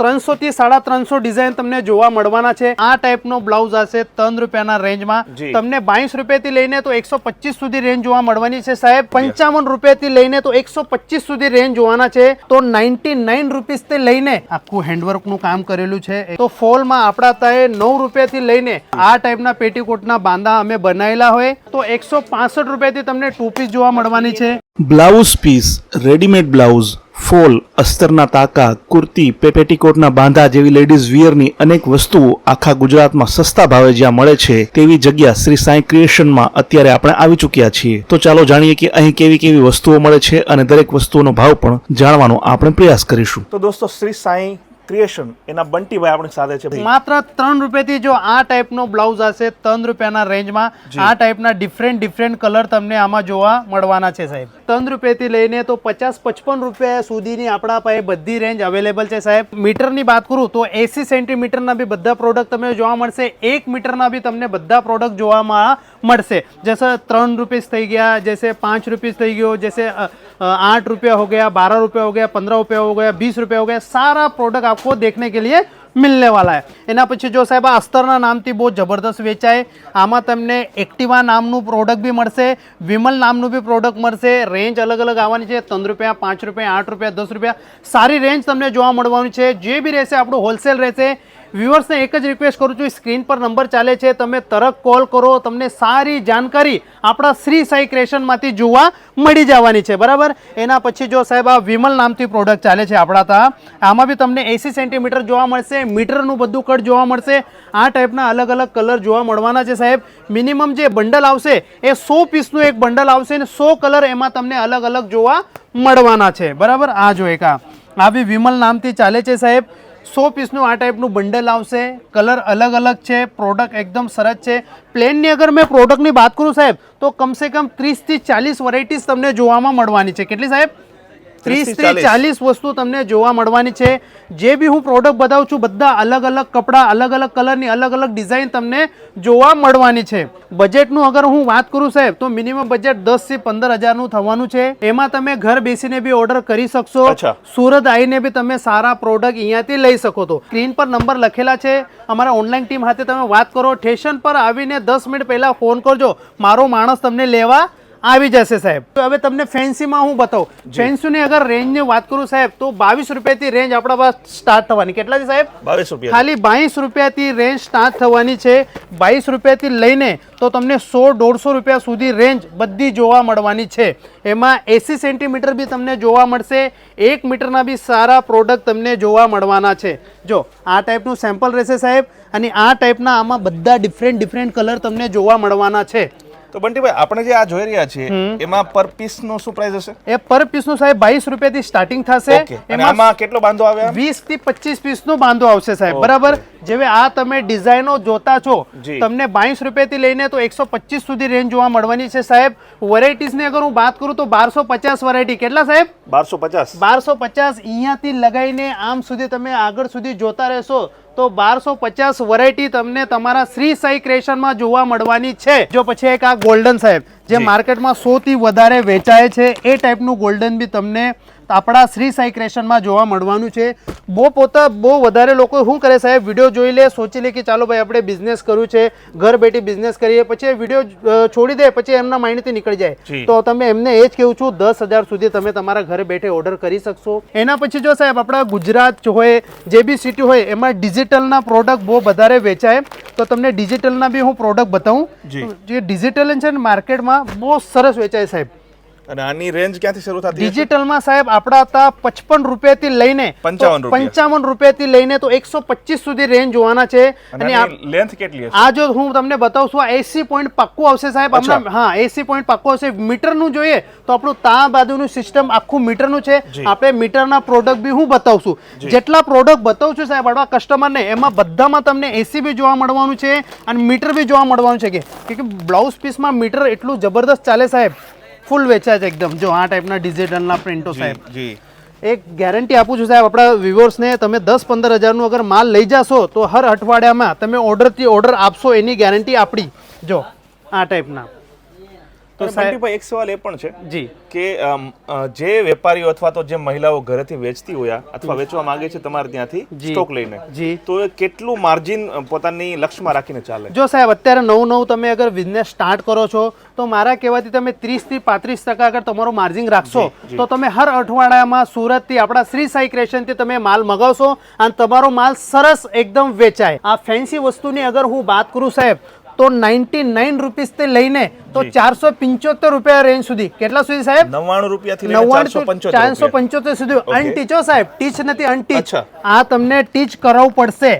ત્રણસો થી સાડા ત્રણસો ડિઝાઇન તમને જોવા મળવાના છે. આ ટાઈપનો બ્લાઉઝ હશે ત્રણ રૂપિયાના રેન્જમાં તમને બાવીસ રૂપિયાથી લઈને તો એકસો પચીસ સુધી રેન્જ જોવા મળવાની છે સાહેબ. પંચાવન રૂપિયાથી લઈને તો એકસો પચીસ સુધી રેન્જ જોવાના છે. તો નાઇન્ટી નાઇન રૂપીસથી લઈને આખું હેન્ડવર્કનું કામ કરેલું છે. તો ફોલમાં આપણા તાએ નવ રૂપિયાથી લઈને આ ટાઈપના પેટીકોટના બાંધા અમે બનાવેલા હોય. તો એકસો પાસઠ રૂપિયાથી તમને ટુ પીસ જોવા મળવાની છે. Blouse piece readymade blouse fall અસ્તરના તાકા કુર્તી પેપેટીકોટના બાંધા જેવી લેડીઝ વિયરની અનેક વસ્તુઓ આખા ગુજરાતમાં સસ્તા ભાવે જ્યાં મળે છે તેવી જગ્યા શ્રી સાંઈ ક્રિએશનમાં અત્યારે આપણે આવી ચૂક્યા છીએ. તો ચાલો જાણીએ કે અહીં કેવી કેવી વસ્તુઓ મળે છે અને દરેક વસ્તુઓનો ભાવ પણ જાણવાનો આપણે પ્રયાસ કરીશું. તો દોસ્તો શ્રી સાંઈ ક્રિએશન એના બંટીભાઈ આપણી સાથે છે માત્ર ત્રણ રૂપિયાથી જો આ ટાઈપનો બ્લાઉઝ હશે ત્રણ રૂપિયાના રેન્જમાં આ ટાઈપના ડિફરન્ટ ડિફરન્ટ કલર તમને આમાં જોવા મળવાના છે સાહેબ. तन रुपये लैने तो पचास पचपन रुपये सुधीनी अपना पाए रेन्ज अवेलेबल है साहब मीटर की बात करूँ तो एसी सेंटीमीटर भी बढ़ा प्रोडक्ट तब जवासे एक मीटर भी तमने बढ़ा प्रोडक्ट जो मैं जैसे तरह रुपीज़ थी गया जैसे पाँच रुपीज़ थी गया जैसे आठ रुपया हो गया बारह रुपया हो गया पंद्रह रुपया हो गया बीस रुपया हो गया सारा प्रोडक्ट आपको देखने के लिए મિલને વાલા એના પછી જો સાહેબ આ અસ્તરના નામથી બહુ જબરદસ્ત વેચાય આમાં તમને એક્ટિવા નામનું પ્રોડક્ટ બી મળશે વિમલ નામનું બી પ્રોડક્ટ મળશે રેન્જ અલગ અલગ આવવાની છે ત્રણ રૂપિયા પાંચ રૂપિયા આઠ રૂપિયા દસ રૂપિયા સારી રેન્જ તમને જોવા મળવાની છે જે બી રહેશે આપણું હોલસેલ રહેશે વ્યુઅર્સને એક જ રિક્વેસ્ટ કરું છું સ્ક્રીન પર નંબર ચાલે છે, તમે તરત કોલ કરો, તમને સારી જાણકારી આપણા શ્રી સાઈ ક્રેશનમાંથી જોવા મળી જવાની છે, બરાબર? એના પછી જો સાહેબ આ વિમલ નામથી પ્રોડક્ટ ચાલે છે આપણા ત્યાં આમાં બી તમને એસી સેન્ટીમીટર જોવા મળશે, મીટરનું બધું કટ જોવા મળશે, આ ટાઈપના અલગ અલગ કલર જોવા મળવાના છે સાહેબ. મિનિમમ જે બંડલ આવશે, એ સો પીસનું એક બંડલ આવશે અને સો કલર એમાં તમને અલગ અલગ જોવા મળવાના છે, બરાબર? આ જો એક આ. આ બી વિમલ નામથી ચાલે છે સાહેબ. સો પીસનું આ ટાઈપનું બંડલ આવશે. કલર અલગ અલગ છે પ્રોડક્ટ એકદમ સરસ છે. પ્લેનની અગર મેં પ્રોડક્ટની વાત કરું સાહેબ, તો કમસે કમ ત્રીસથી ચાલીસ વેરાયટીઝ તમને જોવામાં મળવાની છે. કેટલી સાહેબ? 30 થી ચાલીસ. વસ્તુ તમને જોવા મળવાની છે. જે બી હું પ્રોડક્ટ બતાવું છું બધા અલગ અલગ કપડાં અલગ અલગ કલરની અલગ અલગ ડિઝાઇન તમને જોવા મળવાની છે. બજેટનું અગર હું વાત કરું સાહેબ તો મિનિમમ બજેટ દસથી પંદર હજારનું થવાનું છે. એમાં તમે ઘર બેસીને બી ઓર્ડર કરી શકશો. સુરત આવીને બી તમે સારા પ્રોડક્ટ અહીંયાથી લઈ શકો તો. સ્ક્રીન પર નંબર લખેલા છે. અમારા ઓનલાઈન ટીમ સાથે તમે વાત કરો. સ્ટેશન પર આવીને દસ મિનિટ પહેલાં ફોન કરજો. મારો માણસ તમને લેવા આવી જશે સાહેબ. તો હવે તમને ફેન્સીમાં હું બતાવું. ફેન્સીની અગર રેન્જની વાત કરું સાહેબ તો બાવીસ રૂપિયાથી રેન્જ આપણા પાસે સ્ટાર્ટ થવાની. કેટલા છે સાહેબ? બાવીસ રૂપિયા. ખાલી બાવીસ રૂપિયાથી રેન્જ સ્ટાર્ટ થવાની છે. બાવીસ રૂપિયાથી લઈને તો તમને સો દોઢસો રૂપિયા સુધી રેન્જ બધી જોવા મળવાની છે. એમાં એસી સેન્ટીમીટર બી તમને જોવા મળશે. એક મીટરના બી સારા પ્રોડક્ટ તમને જોવા મળવાના છે. જો આ ટાઈપનું સેમ્પલ રહેશે સાહેબ. અને આ ટાઈપના આમાં બધા ડિફરન્ટ ડિફરન્ટ કલર તમને જોવા મળવાના છે. તો બંટીભાઈ આપણે જે આ જોઈ રહ્યા છીએ એમાં પર પીસ નો શું પ્રાઇસ હશે? એ પર પીસનું સાહેબ બાવીસ રૂપિયાથી સ્ટાર્ટિંગ થશે. એમાં કેટલો બાંધો આવે? વીસથી પચીસ પીસ નો બાંધો આવશે સાહેબ. બરાબર? જેવી આ તમે ડિઝાઇનો જોતા છો તમને બાવીસ રૂપિયાથી લઈને તો એકસો પચીસ સુધી રેન્જ જોવા મળવાની છે સાહેબ. વેરાયટીઝની અગર હું વાત કરું તો બારસો પચાસ વેરાયટી કેટલા સાહેબ? બારસો પચાસ. બારસો પચાસ અહીંયાથી લગાવીને આમ સુધી તમે આગળ સુધી જોતા રહેશો. તો બારસો પચાસ વેરાયટી તમને તમારા શ્રી સાઈ ક્રેશનમાં જોવા મળવાની છે. જો પછી એક આ ગોલ્ડન સાહેબ જે માર્કેટમાં સોથી વધારે વેચાય છે એ ટાઈપનું ગોલ્ડન બી તમને આપણા શ્રી સાંઈ ક્રેશનમાં જોવા મળવાનું છે. બહુ પોતા બહુ વધારે લોકો શું કરે સાહેબ? વીડિયો જોઈ લે સોચી લે કે ચાલો ભાઈ આપણે બિઝનેસ કરવું છે ઘર બેઠી બિઝનેસ કરીએ પછી વીડિયો છોડી દે પછી એમના માઇન્ડથી નીકળી જાય. તો તમે એમને એ જ કહું છું દસ હજાર સુધી તમે તમારા ઘરે બેઠે ઓર્ડર કરી શકશો. એના પછી જો સાહેબ આપણા ગુજરાત હોય જે બી સિટી હોય એમાં ડિજિટલના પ્રોડક્ટ બહુ વધારે વેચાય. તો તમને ડિજિટલના બી હું પ્રોડક્ટ બતાવું. જે. ડિજિટલ છે ને માર્કેટમાં બહુ સરસ વેચાય સાહેબ. અને આની રેન્જ ક્યાંથી શરૂ થતી? ડિજિટલમાં સાહેબ આપણા હતા પચપન રૂપિયાથી લઈને પંચાવન 55 રૂપિયા. પંચાવન રૂપિયાથી લઈને તો એકસો પચીસ સુધી રેન્જ જોવાના છે અને લેન્થ કેટલી આ જો હું તમને બતાવું છું આ એસી પોઈન્ટ પાક્કું આવશે સાહેબ. હમણાં હા એસી પોઈન્ટ પાક્કું આવશે મીટરનું જોઈએ તો આપણું તા બાજુનું સિસ્ટમ આખું મીટરનું છે. આપણે મીટરના પ્રોડક્ટ બી હું બતાવું છું જેટલા પ્રોડક્ટ બતાવું છું સાહેબ આપણા કસ્ટમરને એમાં બધામાં તમને એસી બી જોવા મળવાનું છે અને મીટર બી જોવા મળવાનું છે કે કે બ્લાઉઝ પીસમાં મીટર એટલું જબરદસ્ત ચાલે સાહેબ ફૂલ વેચાય છે એકદમ. જો આ ટાઈપના ડિજિટલના પ્રિન્ટો સાહેબ. જી. એક ગેરંટી આપું છું સાહેબ આપણા વ્યુઅર્સને તમે દસ પંદર હજારનું અગર માલ લઈ જશો તો હર અઠવાડિયામાં તમે ઓર્ડરથી ઓર્ડર આપશો એની ગેરંટી આપણી. જો આ ટાઈપના તો સાહેબ એક સવાલ એ પણ છે જી. કે જે વેપારીઓ અથવા તો જે મહિલાઓ ઘરેથી વેચતી હોય અથવા વેચવા માંગે છે તમારે ત્યાંથી સ્ટોક લઈને જી. તો એ કેટલું માર્જિન પોતાની લક્ષ્યમાં રાખીને ચાલે? જો સાહેબ અત્યારે નવું નવું તમે અગર બિઝનેસ સ્ટાર્ટ કરો છો તો મારા કહેવાથી તમે ત્રીસથી પાંત્રીસ ટકા અગર તમારું માર્જિન રાખશો તો તમે હર અઠવાડિયામાં સુરતથી આપણા શ્રી સાઈ ક્રેશનથી તમે માલ મગાવશો અને તમારો માલ સરસ એકદમ વેચાય. આ ફેન્સી વસ્તુની અગર હું વાત કરું સાહેબ તો નાઇન્ટી નાઇન રૂપીસથી લઈને તો ચારસો પંચોતેર રૂપિયા રેન્જ સુધી. કેટલા સુધી સાહેબ? નવ્વાણું રૂપિયાથી નવ્વાણું ચારસો પંચોતેર સુધી. અનટીચો સાહેબ ટીચ નથી અનટીચ આ તમને ટીચ કરાવવું પડશે.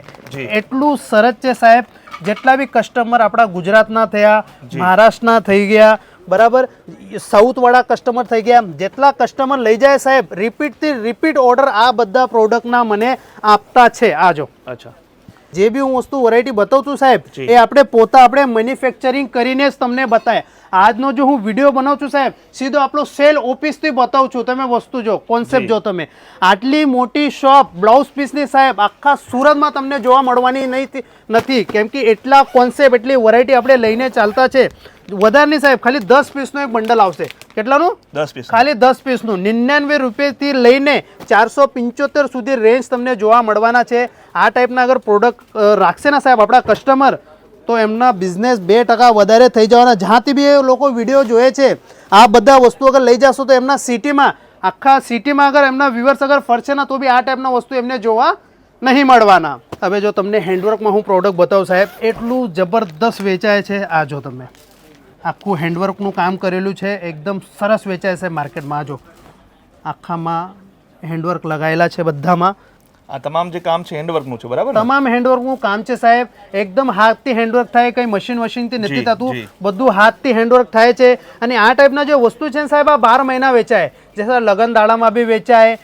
એટલું સરસ છે સાહેબ. જેટલા બી કસ્ટમર આપણા ગુજરાતના થયા મહારાષ્ટ્રના થઈ ગયા બરાબર? સાઉથ વાળા કસ્ટમર થઈ ગયા. જેટલા કસ્ટમર લઈ જાય સાહેબ રિપીટથી રિપીટ ઓર્ડર આ બધા પ્રોડક્ટના મને આપતા છે. આ જો. અચ્છા. જે બી હું વસ્તુ વેરાયટી બતાવું છું સાહેબ એ આપણે પોતા આપણે મેન્યુફેક્ચરિંગ કરીને જ તમને બતાય. આજનો જો હું વીડિયો બનાવું છું સાહેબ સીધો આપણો સેલ ઓફિસથી બતાવું છું. તમે વસ્તુ જો કોન્સેપ્ટ જો. તમે. આટલી મોટી શોપ બ્લાઉઝ પીસની સાહેબ આખા સુરતમાં તમને જોવા મળવાની નહીં નથી. કેમ કે એટલા કોન્સેપ્ટ એટલી વેરાયટી આપણે લઈને ચાલતા છે. વધારે નહીં સાહેબ ખાલી દસ પીસનું એક બંડલ આવશે. કેટલાનું? દસ પીસ ખાલી દસ પીસનું. નિન્યાનવે રૂપિયાથી લઈને ચારસો પંચોતેર સુધી રેન્જ તમને જોવા મળવાના છે. આ ટાઈપના અગર પ્રોડક્ટ રાખશે ને સાહેબ આપણા કસ્ટમર તો એમના બિઝનેસ બે ટકા વધારે થઈ જવાના. જ્યાંથી બી એ લોકો વીડિયો જોઈએ છે, આ બધા વસ્તુ અગર લઈ જશો તો એમના સિટીમાં આખા સિટીમાં અગર એમના વ્યુઅર્સ અગર ફરશે ને, તો બી આ ટાઈપના વસ્તુ એમને જોવા નહીં મળવાના. હવે જો તમને હેન્ડવર્કમાં હું પ્રોડક્ટ બતાવું સાહેબ, એટલું જબરદસ્ત વેચાય છે. આ જો તમે, આખું હેન્ડવર્કનું કામ કરેલું છે, એકદમ સરસ વેચાય છે માર્કેટમાં જો, આખામાં હેન્ડવર્ક લગાવેલા છે બધામાં. આ તમામ જે કામ છે હેન્ડવર્કનું છે બરાબર તમામ હેન્ડવર્કનું કામ છે સાહેબ. એકદમ હાથથી હેન્ડવર્ક થાય કંઈ મશીન મશીનથી નથી થતું. બધું હાથથી હેન્ડવર્ક થાય છે. અને આ ટાઈપના જે વસ્તુ છે ને સાહેબ આ બાર મહિના વેચાય. જેસા લગન દાડામાં બી વેચાય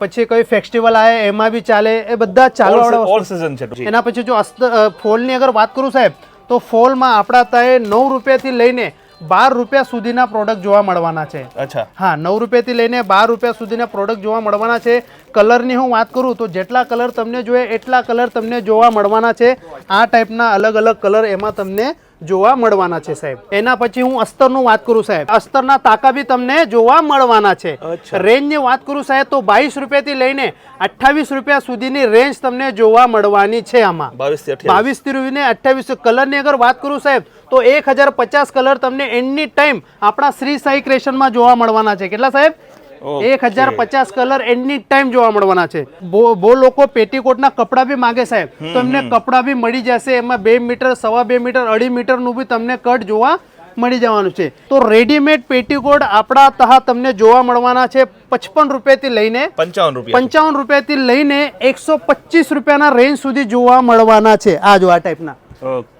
પછી કોઈ ફેસ્ટિવલ આવે એમાં બી ચાલે એ બધા ચાલુ ઓલ season છે એના પછી જો અસ્ત- ફોલની અગર વાત કરું સાહેબ તો ફોલમાં આપણા ત્યાં નવ રૂપિયાથી લઈને બાર રૂપિયા સુધીના પ્રોડક્ટ જોવા મળવાના છે. અચ્છા. હા નવ રૂપિયાથી લઈને બાર રૂપિયા સુધીના પ્રોડક્ટ જોવા મળવાના છે. કલરની હું વાત કરું તો જેટલા કલર તમને જોઈએ એટલા કલર તમને જોવા મળવાના છે. આ ટાઈપના અલગ અલગ કલર એમાં તમને જોવા મળવાના છે સાહેબ. એના પછી હું અસ્તરનું વાત કરું સાહેબ. અસ્તરના તાકા બી તમને જોવા મળવાના છે. રેન્જની વાત કરું સાહેબ તો બાવીસ રૂપિયાથી લઈને અઠ્ઠાવીસ રૂપિયા સુધીની રેન્જ તમને જોવા મળવાની છે આમાં. બાવીસથી રૂપિયા અઠ્યાવીસ કલરની અગર વાત કરું સાહેબ તો એક હજાર પચાસ કલર તમને એની ટાઈમ આપણા શ્રી સાઈ ક્રેશનમાં જોવા મળવાના છે. કેટલા સાહેબ. એક હજાર પચાસ કલર એની ટાઈમ જોવા મળવાના છે. બહુ લોકો પેટીકોટના કપડાં બી માગે સાહેબ. તો એમને કપડાં બી મળી જશે એમાં બે મીટર સવા બે મીટર અઢી મીટરનું બી તમને કટ જોવા મળી જવાનું છે. તો રેડીમેડ પેટીકોટ આપણા તહા તમને જોવા મળવાના છે પચપન રૂપિયાથી લઈને પંચાવન રૂપિયા. પંચાવન રૂપિયાથી લઈને એકસો પચીસ રૂપિયાના રેન્જ સુધી જોવા મળવાના છે. આ જો આ ટાઈપના.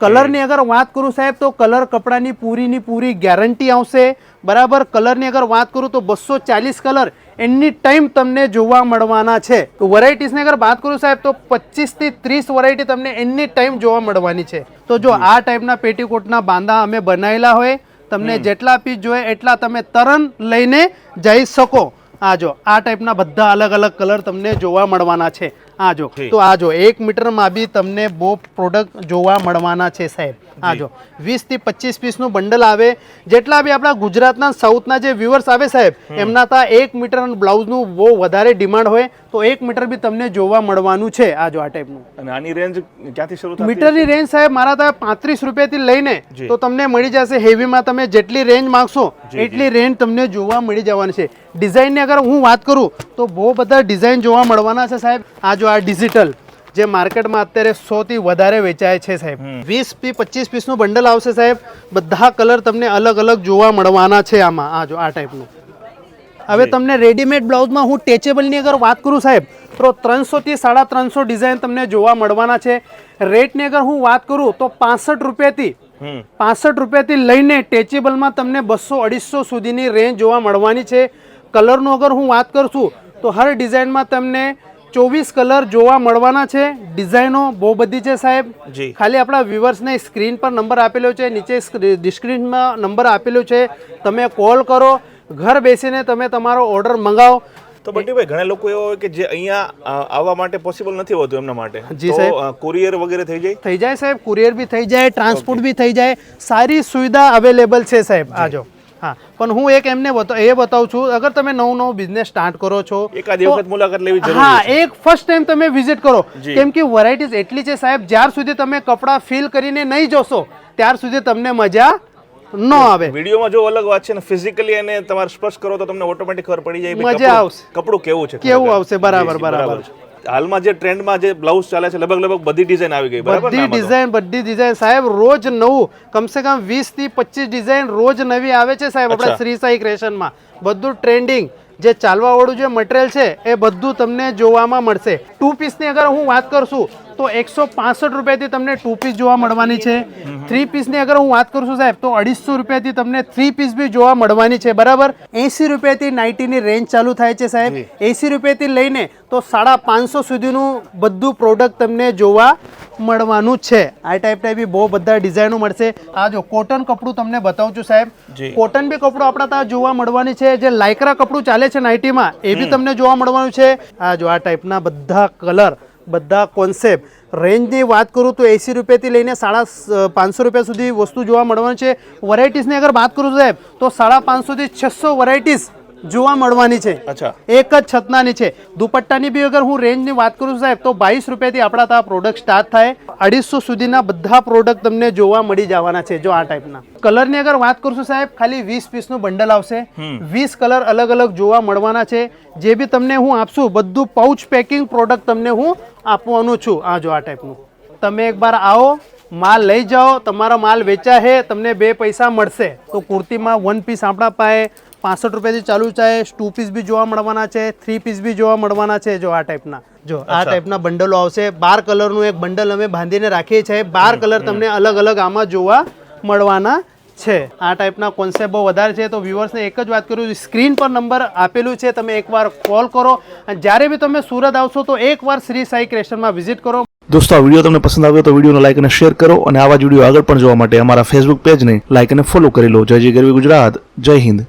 કલરની અગર વાત કરું સાહેબ તો કલર કપડાની પૂરીની પૂરી ગેરંટી આવશે. બરાબર કલરની અગર વાત કરું તો બસો ચાલીસ કલર એની ટાઈમ તમને જોવા મળવાના છે. તો વેરાયટીઝની અગર વાત કરું સાહેબ તો પચીસથી ત્રીસ વેરાયટી તમને એની ટાઈમ જોવા મળવાની છે. તો જો આ ટાઈપના પેટીકોટના બાંધા અમે બનાવેલા હોય તમને જેટલા પીસ જોઈએ એટલા તમે તરન લઈને જઈ શકો. આ જો આ ટાઈપના બધા અલગ અલગ કલર તમને જોવા મળવાના છે. આ જો. તો આ જો એક મીટરમાં બી તમને બહુ પ્રોડક્ટ જોવા મળવાના છે સાહેબ. આ જો. વીસથી પચીસ પીસનું બંડલ આવે. જેટલા બી આપણા ગુજરાતના સાઉથના જે વ્યુઅર્સ આવે સાહેબ એમના ત્યાં એક મીટર બ્લાઉઝનું બહુ વધારે ડિમાન્ડ હોય તો એક મીટર બી તમને જોવા મળવાનું છે આ જો આ ટાઈપનું અને આની રેન્જ ક્યાંથી શરૂ મીટરની રેન્જ સાહેબ મારા ત્યાં પાંત્રીસ રૂપિયાથી લઈને તો તમને મળી જશે હેવીમાં તમે જેટલી રેન્જ માંગશો એટલી રેન્જ તમને જોવા મળી જવાની છે. ડિઝાઇનની અગર હું વાત કરું તો બહુ બધા ડિઝાઇન જોવા મળવાના છે સાહેબ. આ જો આ ડિજિટલ જે માર્કેટમાં અત્યારે સો થી વધારે વેચાય છે સાહેબ. વીસથી પચીસ પીસનું બંડલ આવશે સાહેબ. બધા કલર તમને અલગ અલગ જોવા મળવાના છે આમાં. આ જો આ ટાઈપનું હવે તમને રેડીમેડ બ્લાઉઝમાં હું ટેચેબલની અગર વાત કરું સાહેબ તો ત્રણસોથી સાડા ત્રણસો ડિઝાઇન તમને જોવા મળવાના છે. રેટની અગર હું વાત કરું તો પાસઠ રૂપિયાથી પાસઠ રૂપિયાથી લઈને ટેચેબલમાં તમને બસો અઢીસો સુધીની રેન્જ જોવા મળવાની છે. કલરનું અગર હું વાત કરશું તો હર ડિઝાઇનમાં તમને ચોવીસ કલર જોવા મળવાના છે. ડિઝાઇનો બહુ બધી છે સાહેબ. જી. ખાલી આપણા વ્યુવર્સને સ્ક્રીન પર નંબર આપેલો છે નીચે ડિસ્ક્રીનમાં નંબર આપેલો છે. તમે કોલ કરો ઘર બેસીને તમે તમારો ઓર્ડર મંગાવો. તો બંટીભાઈ ઘણા લોકો એવા હોય કે જે અહીંયા આવવા માટે પોસિબલ નથી હોતું એમના માટે. જી સાહેબ. કુરિયર વગેરે થઈ જાય? થઈ જાય સાહેબ. કુરિયર બી થઈ જાય ટ્રાન્સપોર્ટ બી થઈ જાય. સારી સુવિધા અવેલેબલ છે સાહેબ. આજો હા પણ હું એક એમને એ બતાવું છું અગર તમે નવું નવું બિઝનેસ સ્ટાર્ટ કરો છો એકાદ વખત મુલાકાત લેવી જરૂરી હા એક ફર્સ્ટ ટાઈમ તમે વિઝિટ કરો. કેમ કે વેરાયટીઝ એટલી છે સાહેબ જ્યાર સુધી તમે કપડાં ફીલ કરીને નહીં જોશો ત્યાર સુધી તમને મજા ન આવે. વિડીયોમાં જો અલગ વાત છે ને ફિઝિકલી એને તમારે સ્પર્શ કરો તો તમને ઓટોમેટિક ખબર પડી જાય મજા આવશે. કપડું કેવું છે કેવું આવશે, બરાબર, બરાબર. હાલમાં જે ટ્રેન્ડમાં જે બ્લાઉઝ ચાલે છે લગભગ લગભગ બધી ડિઝાઇન આવી ગઈ બરાબર બધી ડિઝાઇન બધી ડિઝાઇન સાહેબ રોજ નવું કમસે કમ વીસથી પચીસ ડિઝાઇન રોજ નવી આવે છે સાહેબ આપણા શ્રી સાઈ ક્રિએશનમાં બધું ટ્રેન્ડિંગ જે ચાલવા વાળું જે મટીરિયલ છે એ બધું તમને જોવામાં મળશે. ટુ પીસની અગર હું વાત કરશું તો એકસો પાસઠ રૂપિયાથી તમને ટુ પીસ જોવા મળવાની છે. થ્રી પીસની અગર હું વાત કરું છું સાહેબ તો અઢીસો રૂપિયાથી તમને થ્રી પીસ બી જોવા મળવાની છે બરાબર? એસી રૂપિયાથી નાઇટીની રેન્જ ચાલુ થાય છે સાહેબ. એસી રૂપિયાથી લઈને તો સાડા પાંચસો સુધીનું બધું પ્રોડક્ટ તમને જોવા મળવાનું છે. આ ટાઈપ બી બહુ બધા ડિઝાઇનો મળશે. આ જો કોટન કપડું તમને બતાવું છું સાહેબ. કોટન બી કપડું આપણા ત્યાં જોવા મળવાની છે. જે લાઇકરા કપડું ચાલે છે નાઇટીમાં એ બી તમને જોવા મળવાનું છે. આ જો આ ટાઈપના બધા કલર બધા કોન્સેપ્ટ રેન્જની વાત કરું તો એંસી રૂપિયાથી લઈને સાડા પાંચસો રૂપિયા સુધી વસ્તુ જોવા મળવાની છે. વેરાયટીઝની અગર વાત કરું સાહેબ, તો સાડા પાંચસોથી છસો વેરાયટીઝ જોવા મળવાની છે. એક જ છતનાની છે. દુપટ્ટાની બી અગર હું રેન્જની વાત કરું છું સાહેબ તો બાવીસ રૂપિયાથી આપણા ત્યાં પ્રોડક્ટ સ્ટાર્ટ થાય. અઢીસો સુધીના બધા પ્રોડક્ટ તમને જોવા મળી જવાના છે જો આ ટાઈપના કલરની અગર વાત કરશું સાહેબ ખાલી વીસ પીસનું બંડલ આવશે. વીસ કલર અલગ અલગ જોવા મળવાના છે. જે બી તમને હું આપશું બધું પાઉચ પેકિંગ પ્રોડક્ટ તમને હું આપવાનું છું. આ જો આ ટાઈપનું તમે એકવાર આવો માલ લઈ જાઓ તમારો માલ વેચા હે તમને બે પૈસા મળશે. તો કુર્તીમાં વન પીસ આપણા પાસે પાસઠ રૂપિયાથી ચાલુ છે ટુ પીસ બી જોવા મળવાના છે થ્રી પીસ બી જોવા મળવાના છે જો આ ટાઈપના જો આ ટાઈપના બંડલો આવશે. બાર કલરનું એક બંડલ અમે બાંધીને રાખીએ છીએ. બાર કલર તમને અલગ અલગ આમાં જોવા મળવાના છે. આ ટાઈપના કોન્સેપ્ટ બહુ વધારે છે. તો વ્યુઅર્સને એક જ વાત કરું સ્ક્રીન પર નંબર આપેલું છે. તમે એકવાર કોલ કરો. અને જ્યારે બી તમે સુરત આવશો તો એકવાર શ્રી સાઈ ક્રેશનમાં વિઝિટ કરો. દોસ્તો આ વીડિયો તમને પસંદ આવ્યો તો વિડીયોને લાઈક અને શેર કરો. અને આવા જ વીડિયો આગળ પણ જોવા માટે અમારા ફેસબુક પેજને લાઈક અને ફોલો કરી લો. જય જય ગરવી ગુજરાત. જય હિન્દ.